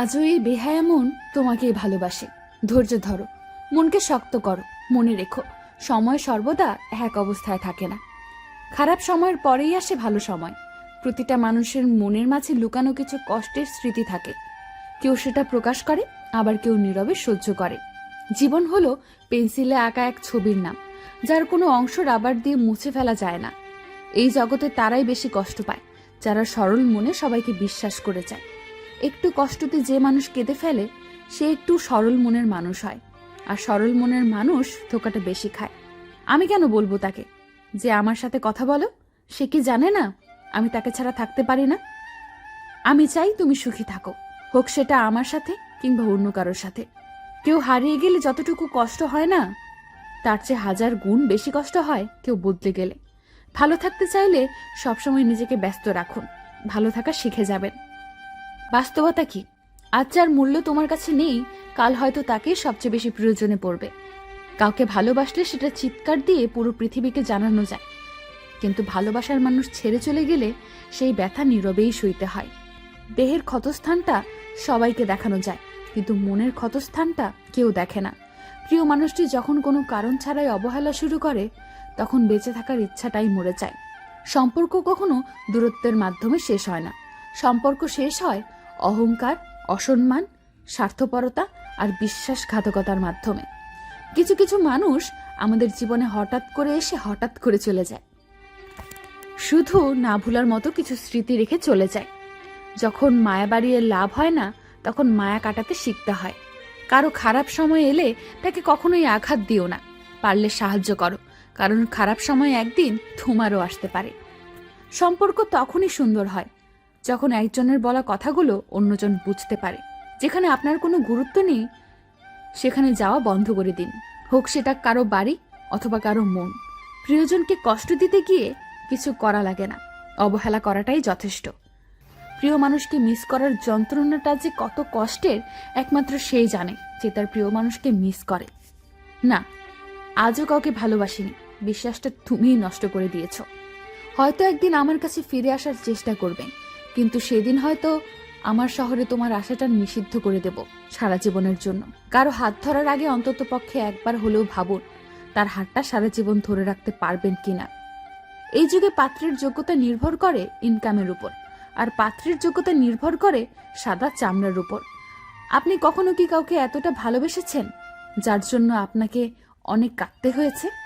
আজও এই বেহায়া মন তোমাকেই ভালোবাসে। ধৈর্য ধরো, মনকে শক্ত করো, মনে রেখো, সময় সর্বদা এক অবস্থায় থাকে না। খারাপ সময়ের পরেই আসে ভালো সময়। প্রতিটা মানুষের মনের মাঝে লুকানো কিছু কষ্টের স্মৃতি থাকে। কেউ সেটা প্রকাশ করে, আবার কেউ নীরবে সহ্য করে। জীবন হলো পেন্সিলে আঁকা এক ছবির নাম, যার কোনো অংশ রাবার দিয়ে মুছে ফেলা যায় না। এই জগতে তারাই বেশি কষ্ট পায়, যারা সরল মনে সবাইকে বিশ্বাস করে যায়। একটু কষ্টতে যে মানুষ কেঁদে ফেলে, সে একটু সরল মনের মানুষ হয়। আর সরল মনের মানুষ ধোকাটা বেশি খায়। আমি কেন বলব তাকে? যে আমার সাথে কথা বলো, সে কি জানে না আমি তাকে ছাড়া থাকতে পারি না? আমি চাই তুমি সুখী থাকো, হোক সেটা আমার সাথে কিংবা অন্য কারোর সাথে। কেউ হারিয়ে গেলে যতটুকু কষ্ট হয় না, তার চেয়ে হাজার গুণ বেশি কষ্ট হয় কেউ বদলে গেলে। ভালো থাকতে চাইলে সবসময় নিজেকে ব্যস্ত রাখুন, ভালো থাকা শিখে যাবেন। বাস্তবতা কি? আজ যার মূল্য তোমার কাছে নেই, কাল হয়তো তাকে সবচেয়ে বেশি প্রয়োজনে পড়বে। কাউকে ভালোবাসলে সেটা চিৎকার দিয়ে পুরো পৃথিবীকে জানানো যায়। কিন্তু ভালোবাসার মানুষ ছেড়ে চলে গেলে সেই ব্যথা নীরবেই সইতে হয়। দেহের ক্ষতস্থানটা সবাইকে দেখানো যায়, কিন্তু মনের ক্ষতস্থানটা কেউ দেখে না। প্রিয় মানুষটি যখন কোনো কারণ ছাড়াই অবহেলা শুরু করে, তখন বেঁচে থাকার ইচ্ছাটাই মরে যায়। সম্পর্ক কখনো দূরত্বের মাধ্যমে শেষ হয় না। সম্পর্ক শেষ হয় অহংকার, অসম্মান, স্বার্থপরতা আর বিশ্বাসঘাতকতার মাধ্যমে। কিছু কিছু মানুষ আমাদের জীবনে হঠাৎ করে এসে হঠাৎ করে চলে যায়। শুধু না ভুলার মতো কিছু স্মৃতি রেখে চলে যায়। যখন মায়া বাড়িয়ে লাভ হয় না, তখন মায়া কাটাতে শিখতে হয়। কারও খারাপ সময় এলে তাকে কখনোই আঘাত দিও না। পারলে সাহায্য করো, কারণ খারাপ সময় একদিন তোমারও আসতে পারে। সম্পর্ক তখনই সুন্দর হয় যখন একজনের বলা কথাগুলো অন্যজন বুঝতে পারে, যেখানে আপনার কোনো গুরুত্ব নেই, সেখানে যাওয়া বন্ধ করে দিন। হোক সেটা কারও বাড়ি অথবা কারও মন। প্রিয়জনকে কষ্ট দিতে গিয়ে কিছু করা লাগে না। অবহেলা করাটাই যথেষ্ট। প্রিয় মানুষকে মিস করার যন্ত্রণাটা যে কত কষ্টের, একমাত্র সেই জানে যে তার প্রিয় মানুষকে মিস করে। না, আজও কাউকে ভালোবাসিনি। বিশ্বাসটা তুমিই নষ্ট করে দিয়েছ। হয়তো একদিন আমার কাছে ফিরে আসার চেষ্টা করবেন। কিন্তু সেদিন হয়তো আমার শহরে তোমার আশাটা নিষিদ্ধ করে দেব সারা জীবনের জন্য। কারও হাত ধরার আগে অন্তত পক্ষে একবার হলেও ভাবুন, তার হাতটা সারা জীবন ধরে রাখতে পারবেন কিনা। এই যুগে পাত্রের যোগ্যতা নির্ভর করে ইনকামের উপর, আর পাত্রের যোগ্যতা নির্ভর করে সাদা চামড়ার উপর। আপনি কখনো কি কাউকে এতটা ভালোবেসেছেন, যার জন্য আপনাকে অনেক কাঁদতে হয়েছে?